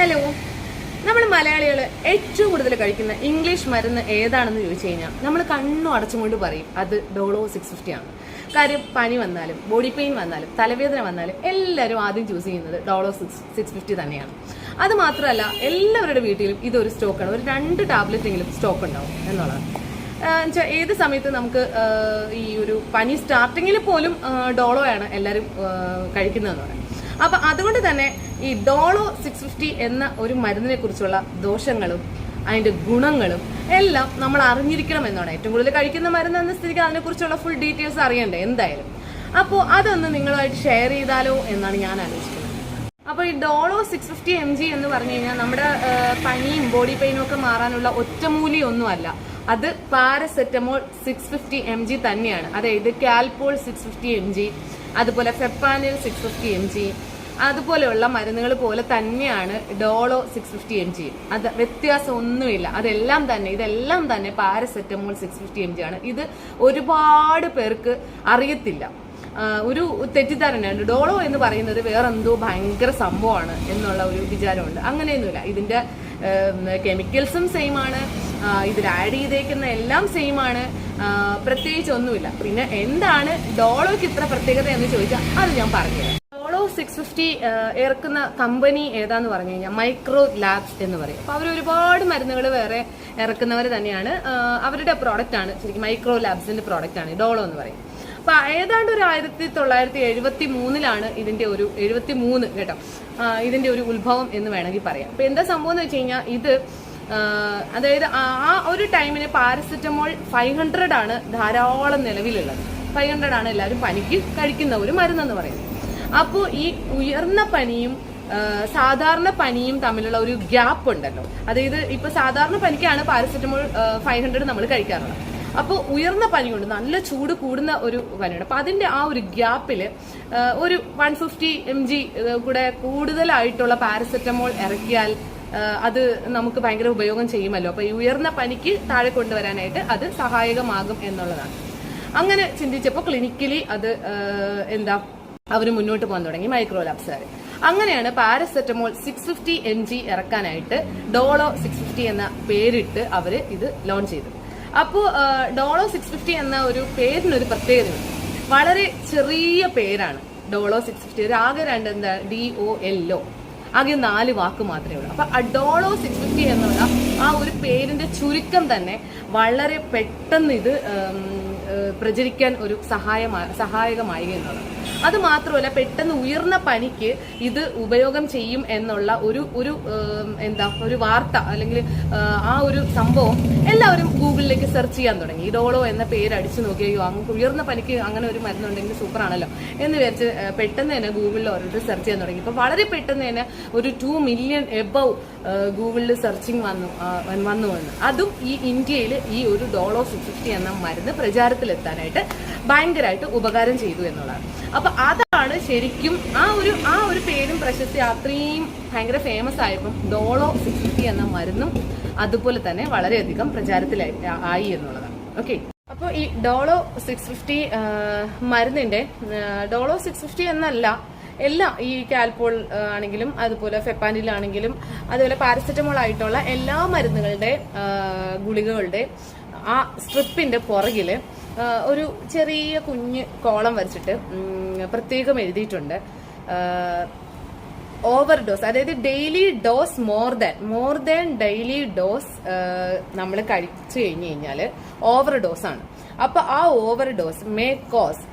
Hello. നമ്മൾ മലയാളികൾ ഏറ്റവും കൂടുതൽ കഴിക്കുന്ന ഇംഗ്ലീഷ് മരുന്ന് ഏതാണെന്ന് ചോദിച്ചു കഴിഞ്ഞാൽ നമ്മൾ കണ്ണു അടച്ചുകൊണ്ട് പറയും അത് ഡോളോ സിക്സ് ഫിഫ്റ്റി ആണ്. കാര്യം പനി വന്നാലും ബോഡി പെയിൻ വന്നാലും തലവേദന വന്നാലും എല്ലാവരും ആദ്യം ചൂസ് ചെയ്യുന്നത് ഡോളോ സിക്സ് സിക്സ് ഫിഫ്റ്റി തന്നെയാണ്. അത് മാത്രമല്ല എല്ലാവരുടെ വീട്ടിലും ഇതൊരു സ്റ്റോക്കാണ് ഒരു രണ്ട് ടാബ്ലറ്റെങ്കിലും സ്റ്റോക്ക് ഉണ്ടാവും എന്നുള്ളതാണ്. എന്നുവെച്ചാൽ ഏത് സമയത്ത് നമുക്ക് ഈ ഒരു പനി സ്റ്റാർട്ടിങ്ങിൽ പോലും ഡോളോയാണ് എല്ലാവരും കഴിക്കുന്നതെന്ന് പറയാം അപ്പൊ അതുകൊണ്ട് തന്നെ ഈ ഡോളോ സിക്സ് ഫിഫ്റ്റി എന്ന ഒരു മരുന്നിനെ കുറിച്ചുള്ള ദോഷങ്ങളും അതിന്റെ ഗുണങ്ങളും എല്ലാം നമ്മൾ അറിഞ്ഞിരിക്കണം എന്നാണ് ഏറ്റവും കൂടുതൽ കഴിക്കുന്ന മരുന്ന് എന്ന സ്ഥിതിക്ക് അതിനെക്കുറിച്ചുള്ള ഫുൾ ഡീറ്റെയിൽസ് അറിയണ്ടേ എന്തായാലും. അപ്പോൾ അതൊന്ന് നിങ്ങളുമായിട്ട് ഷെയർ ചെയ്താലോ എന്നാണ് ഞാൻ ആലോചിക്കുന്നത്. അപ്പോൾ ഈ Dolo six fifty M G എന്ന് പറഞ്ഞു കഴിഞ്ഞാൽ നമ്മുടെ പനിയും ബോഡി പെയിനും ഒക്കെ മാറാനുള്ള ഒറ്റമൂലി ഒന്നുമല്ല അത് paracetamol six fifty M G തന്നെയാണ്. അതായത് Calpol six fifty M G അതുപോലെ Fepanil six fifty M G അതുപോലെയുള്ള മരുന്നുകൾ പോലെ തന്നെയാണ് Dolo six fifty M G അത് വ്യത്യാസം ഒന്നുമില്ല അതെല്ലാം തന്നെ ഇതെല്ലാം തന്നെ paracetamol six fifty M G ആണ്. ഇത് ഒരുപാട് പേർക്ക് അറിയത്തില്ല. ഒരു തെറ്റിദ്ധാരണയുണ്ട്. ഡോളോ എന്ന് പറയുന്നത് വേറെന്തോ ഭയങ്കര സംഭവമാണ് എന്നുള്ള ഒരു വിചാരമുണ്ട്. അങ്ങനെയൊന്നുമില്ല. ഇതിന്റെ കെമിക്കൽസും സെയിം ആണ്. ഇതിൽ ആഡ് ചെയ്തേക്കുന്ന എല്ലാം സെയിം ആണ്. പ്രത്യേകിച്ച് ഒന്നുമില്ല. പിന്നെ എന്താണ് ഡോളോയ്ക്ക് ഇത്ര പ്രത്യേകത എന്ന് ചോദിച്ചാൽ അത് ഞാൻ പറഞ്ഞുതരാം. സിക്സ് ഫിഫ്റ്റി ഇറക്കുന്ന കമ്പനി ഏതാന്ന് പറഞ്ഞു കഴിഞ്ഞാൽ മൈക്രോ ലാബ്സ് എന്ന് പറയും. അപ്പൊ അവർ ഒരുപാട് മരുന്നുകൾ വേറെ ഇറക്കുന്നവർ തന്നെയാണ്. അവരുടെ പ്രോഡക്റ്റ് ആണ് ശരിക്കും മൈക്രോ ലാബ്സിന്റെ പ്രോഡക്റ്റ് ആണ് ഡോളോ എന്ന് പറയും. അപ്പൊ ഏതാണ്ട് ഒരു ആയിരത്തി തൊള്ളായിരത്തി എഴുപത്തി മൂന്നിലാണ് ഇതിന്റെ ഒരു എഴുപത്തി മൂന്ന് കേട്ടോ ഇതിന്റെ ഒരു ഉത്ഭവം എന്ന് വേണമെങ്കിൽ പറയാം. അപ്പൊ എന്താ സംഭവം എന്ന് വെച്ച് കഴിഞ്ഞാൽ ഇത് അതായത് ആ ഒരു ടൈമിന് പാരസെറ്റമോൾ ഫൈവ് ഹൺഡ്രഡ് ആണ് ധാരാളം നിലവിലുള്ളത്. ഫൈവ് ഹൺഡ്രഡ് ആണ് എല്ലാവരും പനിക്ക് കഴിക്കുന്ന ഒരു മരുന്നെന്ന് പറയുന്നത്. അപ്പോൾ ഈ ഉയർന്ന പനിയും സാധാരണ പനിയും തമ്മിലുള്ള ഒരു ഗ്യാപ്പ് ഉണ്ടല്ലോ. അതായത് ഇപ്പൊ സാധാരണ പനിക്കാണ് പാരസെറ്റമോൾ ഫൈവ് ഹൺഡ്രഡ് നമ്മൾ കഴിക്കാറുള്ളത്. അപ്പോൾ ഉയർന്ന പനിയുണ്ട് നല്ല ചൂട് കൂടുന്ന ഒരു പനിയുണ്ട്. അപ്പൊ അതിന്റെ ആ ഒരു ഗ്യാപ്പിൽ ഒരു വൺ ഫിഫ്റ്റി എം ജി കൂടെ കൂടുതലായിട്ടുള്ള പാരസെറ്റമോൾ ഇറക്കിയാൽ അത് നമുക്ക് ഭയങ്കര ഉപയോഗം ചെയ്യുമല്ലോ. അപ്പൊ ഈ ഉയർന്ന പനിക്ക് താഴെ കൊണ്ടുവരാനായിട്ട് അത് സഹായകമാകും എന്നുള്ളതാണ്. അങ്ങനെ ചിന്തിച്ചപ്പോൾ ക്ലിനിക്കലി അത് എന്താ അവർ മുന്നോട്ട് പോകാൻ തുടങ്ങി മൈക്രോ ലാബ്സ് വരെ. അങ്ങനെയാണ് paracetamol six fifty M G ഇറക്കാനായിട്ട് Dolo six fifty എന്ന പേരിട്ട് അവർ ഇത് ലോഞ്ച് ചെയ്തു അപ്പോൾ ഡോളോ സിക്സ് ഫിഫ്റ്റി എന്ന ഒരു പേരിനൊരു പ്രത്യേകതയുണ്ട്. വളരെ ചെറിയ പേരാണ് ഡോളോ സിക്സ് ഫിഫ്റ്റി ഒരു ആകെ രണ്ട് എന്താ ഡി ഒ ഒ. ആകെ നാല് വാക്ക് മാത്രമേ ഉള്ളൂ. അപ്പൊ അഡോളോ സിക്സ് ഫിഫ്റ്റി എന്നുള്ള ആ ഒരു പേരിന്റെ ചുരുക്കം തന്നെ വളരെ പെട്ടെന്ന് ഇത് പ്രചരിക്കാൻ ഒരു സഹായമായി സഹായകമായി എന്നുള്ളത് അത് മാത്രമല്ല പെട്ടെന്ന് ഉയർന്ന പനിക്ക് ഇത് ഉപയോഗം ചെയ്യും എന്നുള്ള ഒരു ഒരു എന്താ ഒരു വാർത്ത അല്ലെങ്കിൽ ആ ഒരു സംഭവം എല്ലാവരും ഗൂഗിളിലേക്ക് സെർച്ച് ചെയ്യാൻ തുടങ്ങി. ഡോളോ എന്ന പേര് അടിച്ചു നോക്കിയോ അങ്ങ് ഉയർന്ന പനിക്ക് അങ്ങനെ ഒരു മരുന്നുണ്ടെങ്കിൽ സൂപ്പറാണല്ലോ എന്ന് വിചാരിച്ച് പെട്ടെന്ന് തന്നെ ഗൂഗിളിൽ ഓരോരുത്തർ സെർച്ച് ചെയ്യാൻ തുടങ്ങി. ഇപ്പൊ വളരെ പെട്ടെന്ന് തന്നെ ഒരു ടു മില്യൺ എബവ് ഗൂഗിളിൽ സെർച്ചിങ് വന്നു വന്നു വന്നു അതും ഈ ഇന്ത്യയിൽ ഈ ഒരു ഡോളോ സിക്സ് ഫിഫ്റ്റി എന്ന മരുന്ന് പ്രചാരത്തിലെത്താനായിട്ട് ഭയങ്കരമായിട്ട് ഉപകാരം ചെയ്തു എന്നുള്ളതാണ്. അപ്പൊ അതാണ് ശരിക്കും ആ ഒരു ആ ഒരു പേരും പ്രശസ്തി അത്രയും ഭയങ്കര ഫേമസ് ആയപ്പം ഡോളോ സിക്സ്റ്റി എന്ന മരുന്നും അതുപോലെ തന്നെ വളരെയധികം പ്രചാരത്തിലായി ആയി എന്നുള്ളതാണ്. ഓക്കെ അപ്പോൾ ഈ ഡോളോ സിക്സ് ഫിഫ്റ്റി മരുന്നിന്റെ ഡോളോ സിക്സ് ഫിഫ്റ്റി എന്നല്ല എല്ലാ ഈ കാൽപോൾ ആണെങ്കിലും അതുപോലെ ഫെപ്പാനിൽ ആണെങ്കിലും അതുപോലെ പാരസെറ്റമോൾ ആയിട്ടുള്ള എല്ലാ മരുന്നുകളുടെ ഗുളികകളുടെ ആ സ്ട്രിപ്പിന്റെ പുറകിൽ ഒരു ചെറിയ കുഞ്ഞ് കോളം വരച്ചിട്ട് പ്രത്യേകം എഴുതിയിട്ടുണ്ട്. ഓവർ ഡോസ് അതായത് daily dose more than more than daily dose നമ്മൾ കഴിച്ചു കഴിഞ്ഞു കഴിഞ്ഞാൽ ഓവർ ഡോസ് ആണ്. അപ്പൊ ആ overdose may cause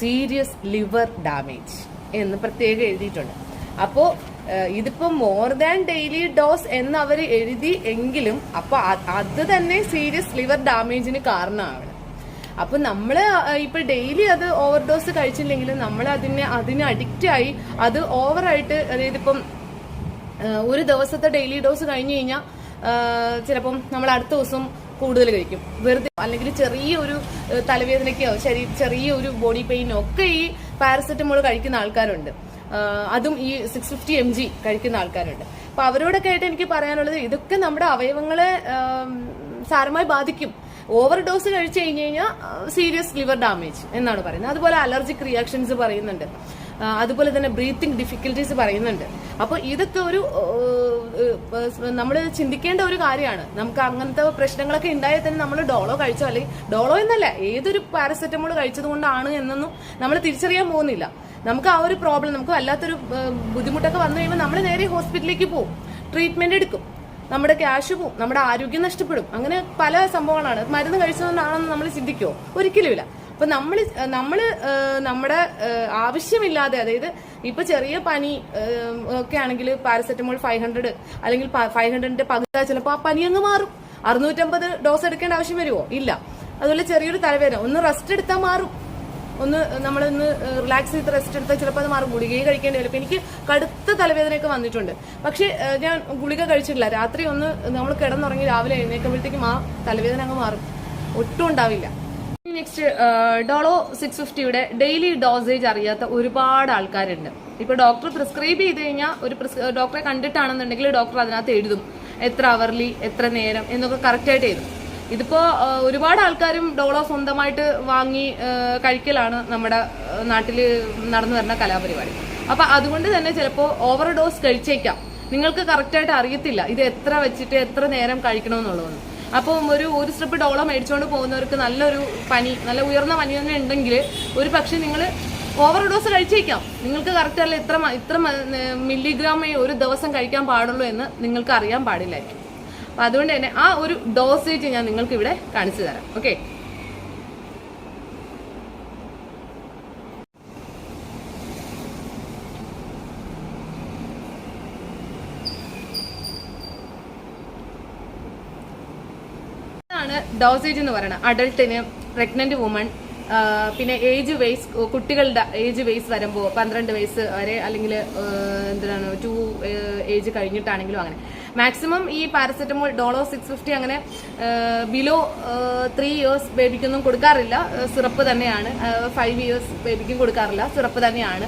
serious liver damage എന്ന് പ്രത്യേകം എഴുതിയിട്ടുണ്ട്. അപ്പോ ഇതിപ്പോ മോർ ദാൻ ഡെയിലി ഡോസ് എന്ന് അവർ എഴുതി എങ്കിലും അപ്പൊ അത് തന്നെ സീരിയസ് ലിവർ ഡാമേജിന് കാരണമാണ്. അപ്പൊ നമ്മൾ ഇപ്പൊ ഡെയിലി അത് ഓവർ ഡോസ് കഴിച്ചില്ലെങ്കിൽ നമ്മൾ അതിനെ അതിന് അഡിക്റ്റ് ആയി അത് ഓവറായിട്ട് അതായത് ഇപ്പം ഒരു ദിവസത്തെ ഡെയിലി ഡോസ് കഴിഞ്ഞു കഴിഞ്ഞാൽ ചിലപ്പം നമ്മൾ അടുത്ത ദിവസം കൂടുതൽ കഴിക്കും. വെറുതെ അല്ലെങ്കിൽ ചെറിയ ഒരു ഏഹ്, തലവേദനയ്ക്കോ ചെറിയ ഒരു ബോഡി പെയിനോ ഒക്കെ ഈ പാരസെറ്റമോൾ കഴിക്കുന്ന ആൾക്കാരുണ്ട്. അതും ഈ സിക്സ് ഫിഫ്റ്റി എം ജി കഴിക്കുന്ന ആൾക്കാരുണ്ട്. അപ്പൊ അവരോടൊക്കെ ആയിട്ട് എനിക്ക് പറയാനുള്ളത് ഇതൊക്കെ നമ്മുടെ അവയവങ്ങളെ സാരമായി ബാധിക്കും. ഓവർ ഡോസ് കഴിച്ചു കഴിഞ്ഞു കഴിഞ്ഞാൽ സീരിയസ് ലിവർ ഡാമേജ് എന്നാണ് പറയുന്നത്. അതുപോലെ അലർജിക് റിയാക്ഷൻസ് പറയുന്നുണ്ട്. അതുപോലെ തന്നെ ബ്രീത്തിങ് ഡിഫിക്കൽട്ടീസ് പറയുന്നുണ്ട്. അപ്പോൾ ഇതൊക്കെ ഒരു നമ്മൾ ചിന്തിക്കേണ്ട ഒരു കാര്യമാണ്. നമുക്ക് അങ്ങനത്തെ പ്രശ്നങ്ങളൊക്കെ ഉണ്ടായാൽ തന്നെ നമ്മൾ ഡോളോ കഴിച്ചോ? അല്ലെങ്കിൽ ഡോളോ എന്നല്ല ഏതൊരു പാരസെറ്റമോൾ കഴിച്ചത് കൊണ്ടാണ് എന്നൊന്നും നമ്മൾ തിരിച്ചറിയാൻ പോകുന്നില്ല. നമുക്ക് ആ ഒരു പ്രോബ്ലം നമുക്ക് വല്ലാത്തൊരു ബുദ്ധിമുട്ടൊക്കെ വന്നു കഴിയുമ്പോൾ നമ്മൾ നേരെ ഹോസ്പിറ്റലിലേക്ക് പോകും ട്രീറ്റ്മെന്റ് എടുക്കും. നമ്മുടെ ക്യാഷ് പോവും. നമ്മുടെ ആരോഗ്യം നഷ്ടപ്പെടും. അങ്ങനെ പല സംഭവങ്ങളാണ്. മരുന്ന് കഴിച്ചതുകൊണ്ടാണെന്ന് നമ്മൾ ചിന്തിക്കുമോ ഒരിക്കലുമില്ല. അപ്പൊ നമ്മൾ നമ്മൾ നമ്മുടെ ആവശ്യമില്ലാതെ അതായത് ഇപ്പൊ ചെറിയ പനി ഒക്കെ ആണെങ്കിൽ പാരസെറ്റമോൾ ഫൈവ് ഹൺഡ്രഡ് അല്ലെങ്കിൽ ഫൈവ് ഹൺഡ്രഡിന്റെ പകുതി ചിലപ്പോൾ ആ പനി അങ്ങ് മാറും. അറുന്നൂറ്റമ്പത് ഡോസ് എടുക്കേണ്ട ആവശ്യം വരുമോ ഇല്ല. അതുപോലെ ചെറിയൊരു തലവേദന. ഒന്ന് റെസ്റ്റ് എടുത്താൽ മാറും. ഒന്ന് നമ്മളൊന്ന് റിലാക്സ് ചെയ്ത് റെസ്റ്റ് എടുത്താൽ ചിലപ്പോൾ അത് മാറും. ഗുളികയെ കഴിക്കേണ്ടി വരും. എനിക്ക് കടുത്ത തലവേദനയൊക്കെ വന്നിട്ടുണ്ട്. പക്ഷേ ഞാൻ ഗുളിക കഴിച്ചിട്ടില്ല. രാത്രി ഒന്ന് നമ്മൾ കിടന്നുറങ്ങി രാവിലെ എഴുന്നേക്കുമ്പോഴത്തേക്കും ആ തലവേദന അങ്ങ് മാറും. ഒട്ടും ഉണ്ടാവില്ല. നെക്സ്റ്റ് ഡോളോ സിക്സ് ഫിഫ്റ്റിയുടെ ഡെയിലി ഡോസേജ് അറിയാത്ത ഒരുപാട് ആൾക്കാരുണ്ട്. ഇപ്പൊ ഡോക്ടർ പ്രിസ്ക്രൈബ് ചെയ്ത് കഴിഞ്ഞാൽ ഒരു ഡോക്ടറെ കണ്ടിട്ടാണെന്നുണ്ടെങ്കിൽ ഡോക്ടർ അതിനകത്ത് എഴുതും. എത്ര അവർലി എത്ര നേരം എന്നൊക്കെ കറക്റ്റായിട്ട് എഴുതും. ഇതിപ്പോ ഒരുപാട് ആൾക്കാരും ഡോളോ സ്വന്തമായിട്ട് വാങ്ങി കഴിക്കലാണ് നമ്മുടെ നാട്ടിൽ നടന്നു വരുന്ന കലാപരിപാടി. അപ്പൊ അതുകൊണ്ട് തന്നെ ചിലപ്പോ ഓവർ ഡോസ് കഴിച്ചേക്കാം. നിങ്ങൾക്ക് കറക്റ്റായിട്ട് അറിയത്തില്ല. ഇത് എത്ര വെച്ചിട്ട് എത്ര നേരം കഴിക്കണമെന്നുള്ളതൊന്നും. അപ്പം ഒരു ഒരു സ്ട്രിപ്പ് ഡോളോ മേടിച്ചുകൊണ്ട് പോകുന്നവർക്ക് നല്ലൊരു പനി നല്ല ഉയർന്ന പനി തന്നെ ഉണ്ടെങ്കിൽ ഒരു പക്ഷെ നിങ്ങൾ ഓവർ ഡോസ് കഴിച്ചേക്കാം. നിങ്ങൾക്ക് കറക്റ്റ് അല്ല ഇത്ര ഇത്ര മില്ലിഗ്രാമേ ഒരു ദിവസം കഴിക്കാൻ പാടുള്ളൂ എന്ന് നിങ്ങൾക്ക് അറിയാൻ പാടില്ലായിരിക്കും. അപ്പൊ അതുകൊണ്ട് തന്നെ ആ ഒരു ഡോസേജ് ഞാൻ നിങ്ങൾക്ക് ഇവിടെ കാണിച്ചു തരാം. ഓക്കെ ഇതാണ് ഡോസേജ് എന്ന് പറയുന്നത്. അഡൾട്ടിന് പ്രഗ്നന്റ് വുമൺ പിന്നെ ഏജ് വൈസ് കുട്ടികളുടെ ഏജ് വൈസ് വരുമ്പോൾ പന്ത്രണ്ട് വയസ്സ് വരെ അല്ലെങ്കിൽ എന്താണ് ടു ഏജ് കഴിഞ്ഞിട്ടാണെങ്കിലും അങ്ങനെ. മാക്സിമം ഈ പാരസെറ്റമോൾ ഡോളോ സിക്സ് ഫിഫ്റ്റി അങ്ങനെ ബിലോ ത്രീ ഇയേഴ്സ് ബേബിക്കൊന്നും കൊടുക്കാറില്ല. സിറപ്പ് തന്നെയാണ്. ഫൈവ് ഇയേഴ്സ് ബേബിക്കും കൊടുക്കാറില്ല. സിറപ്പ് തന്നെയാണ്.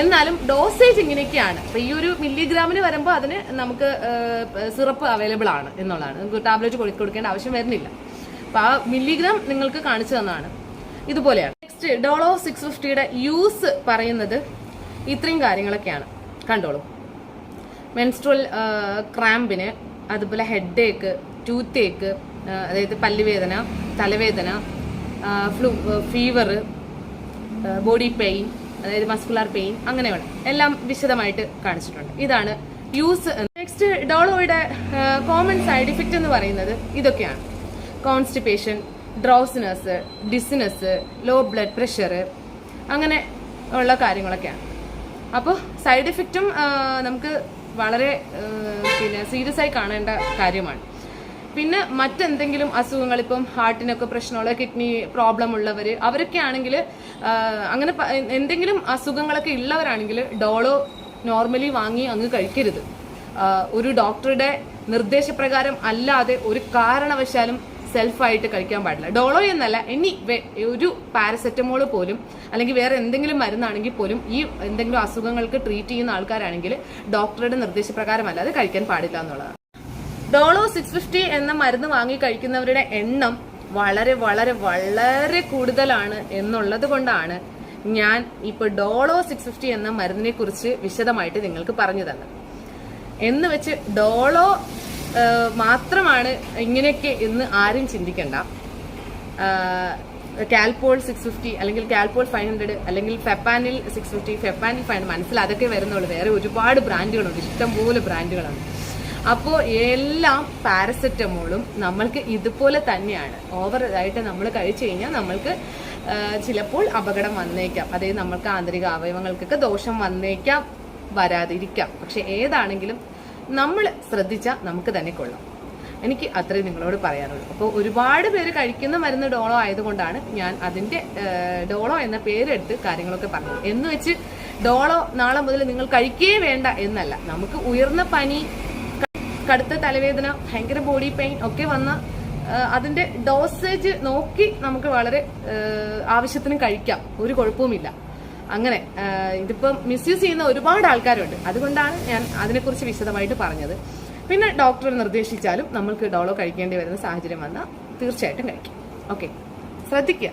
എന്നാലും ഡോസേജ് ഇങ്ങനെയൊക്കെയാണ്. അപ്പൊ ഈ ഒരു മില്ലിഗ്രാമിന് വരുമ്പോൾ അതിന് നമുക്ക് സിറപ്പ് അവൈലബിൾ ആണ് എന്നുള്ളതാണ്. നമുക്ക് ടാബ്ലറ്റ് കൊടുക്കേണ്ട ആവശ്യം വരുന്നില്ല. അപ്പൊ ആ മില്ലിഗ്രാം നിങ്ങൾക്ക് കാണിച്ചു തന്നതാണ്. ഇതുപോലെയാണ്. നെക്സ്റ്റ് ഡോളോ സിക്സ് ഫിഫ്റ്റിയുടെ യൂസ് പറയുന്നത് ഇത്രയും കാര്യങ്ങളൊക്കെയാണ്. കണ്ടോളൂ. മെൻസ്ട്രൽ ക്രാമ്പിന് അതുപോലെ ഹെഡ് ഏക്ക് ടൂത്ത് ഏക്ക് അതായത് പല്ലുവേദന തലവേദന ഫ്ലൂ ഫീവർ ബോഡി പെയിൻ അതായത് മസ്കുലാർ പെയിൻ അങ്ങനെയുള്ള എല്ലാം വിശദമായിട്ട് കാണിച്ചിട്ടുണ്ട്. ഇതാണ് യൂസ് നെക്സ്റ്റ് ഡോളോയുടെ കോമൺ സൈഡ് ഇഫക്റ്റ് എന്ന് പറയുന്നത് ഇതൊക്കെയാണ്. Constipation drowsiness dizziness low blood pressure അങ്ങനെ ഉള്ള കാര്യങ്ങളൊക്കെയാണ്. അപ്പോൾ സൈഡ് ഇഫക്റ്റും നമുക്ക് വളരെ പിന്നെ സീരിയസ് ആയി കാണേണ്ട കാര്യമാണ്. പിന്നെ മറ്റെന്തെങ്കിലും അസുഖങ്ങൾ ഇപ്പം ഹാർട്ടിനൊക്കെ പ്രശ്നമുള്ള കിഡ്നി പ്രോബ്ലം ഉള്ളവർ അവരൊക്കെ ആണെങ്കിൽ അങ്ങനെ എന്തെങ്കിലും അസുഖങ്ങളൊക്കെ ഉള്ളവരാണെങ്കിൽ ഡോളോ നോർമലി വാങ്ങി അങ്ങ് കഴിക്കരുത്. ഒരു ഡോക്ടറുടെ നിർദ്ദേശപ്രകാരം അല്ലാതെ ഒരു കാരണവശാലും സെൽഫായിട്ട് കഴിക്കാൻ പാടില്ല. ഡോളോ എന്നല്ല ഇനി ഒരു പാരസെറ്റമോൾ പോലും അല്ലെങ്കിൽ വേറെ എന്തെങ്കിലും മരുന്നാണെങ്കിൽ പോലും ഈ എന്തെങ്കിലും അസുഖങ്ങൾക്ക് ട്രീറ്റ് ചെയ്യുന്ന ആൾക്കാരാണെങ്കിൽ ഡോക്ടറുടെ നിർദ്ദേശപ്രകാരം അല്ലാതെ കഴിക്കാൻ പാടില്ല എന്നുള്ളതാണ്. ഡോളോ സിക്സ് ഫിഫ്റ്റി എന്ന മരുന്ന് വാങ്ങി കഴിക്കുന്നവരുടെ എണ്ണം വളരെ വളരെ വളരെ കൂടുതലാണ് എന്നുള്ളത് കൊണ്ടാണ് ഞാൻ ഇപ്പോൾ ഡോളോ സിക്സ് ഫിഫ്റ്റി എന്ന മരുന്നിനെ കുറിച്ച് വിശദമായിട്ട് നിങ്ങൾക്ക് പറഞ്ഞു തന്നത്. എന്ന് വെച്ച് ഡോളോ മാത്രമാണ് ഇങ്ങനെയൊക്കെ എന്ന് ആരും ചിന്തിക്കണ്ട. കാൽപോൾ സിക്സ് ഫിഫ്റ്റി അല്ലെങ്കിൽ കാൽപോൾ ഫൈവ് ഹൺഡ്രഡ് അല്ലെങ്കിൽ Fepanil six fifty Fepanil five മനസ്സിൽ അതൊക്കെ വരുന്നുള്ളൂ. വേറെ ഒരുപാട് ബ്രാൻഡുകളുണ്ട്. ഇഷ്ടംപോലെ ബ്രാൻഡുകളുണ്ട് അപ്പോൾ എല്ലാം പാരസെറ്റമോളും നമ്മൾക്ക് ഇതുപോലെ തന്നെയാണ്. ഓവർ ഇതായിട്ട് നമ്മൾ കഴിച്ചു കഴിഞ്ഞാൽ നമ്മൾക്ക് ചിലപ്പോൾ അപകടം വന്നേക്കാം. അതായത് നമ്മൾക്ക് ആന്തരിക അവയവങ്ങൾക്കൊക്കെ ദോഷം വന്നേക്കാം വരാതിരിക്കാം. പക്ഷെ ഏതാണെങ്കിലും നമ്മൾ ശ്രദ്ധിച്ചാൽ നമുക്ക് തന്നെ കൊള്ളാം. എനിക്ക് അത്രയും നിങ്ങളോട് പറയാനുള്ളൂ. അപ്പോൾ ഒരുപാട് പേര് കഴിക്കുന്ന മരുന്ന് ഡോളോ ആയതുകൊണ്ടാണ് ഞാൻ അതിന്റെ ഡോളോ എന്ന പേരെടുത്ത് കാര്യങ്ങളൊക്കെ പറഞ്ഞത്. എന്ന് വെച്ച് ഡോളോ നാളെ മുതൽ നിങ്ങൾ കഴിക്കേ വേണ്ട എന്നല്ല. നമുക്ക് ഉയർന്ന പനി കടുത്ത തലവേദന ഭയങ്കര ബോഡി പെയിൻ ഒക്കെ വന്ന അതിന്റെ ഡോസേജ് നോക്കി നമുക്ക് വളരെ ആവശ്യത്തിന് കഴിക്കാം. ഒരു കുഴപ്പവുമില്ല. അങ്ങനെ ഇതിപ്പം മിസ്യൂസ് ചെയ്യുന്ന ഒരുപാട് ആൾക്കാരുണ്ട്. അതുകൊണ്ടാണ് ഞാൻ അതിനെക്കുറിച്ച് വിശദമായിട്ട് പറഞ്ഞത്. പിന്നെ ഡോക്ടർ നിർദ്ദേശിച്ചാലും നമ്മൾക്ക് ഡോളോ കഴിക്കേണ്ടി വരുന്ന സാഹചര്യം വന്നാൽ തീർച്ചയായിട്ടും കഴിക്കും. ഓക്കെ ശ്രദ്ധിക്കുക.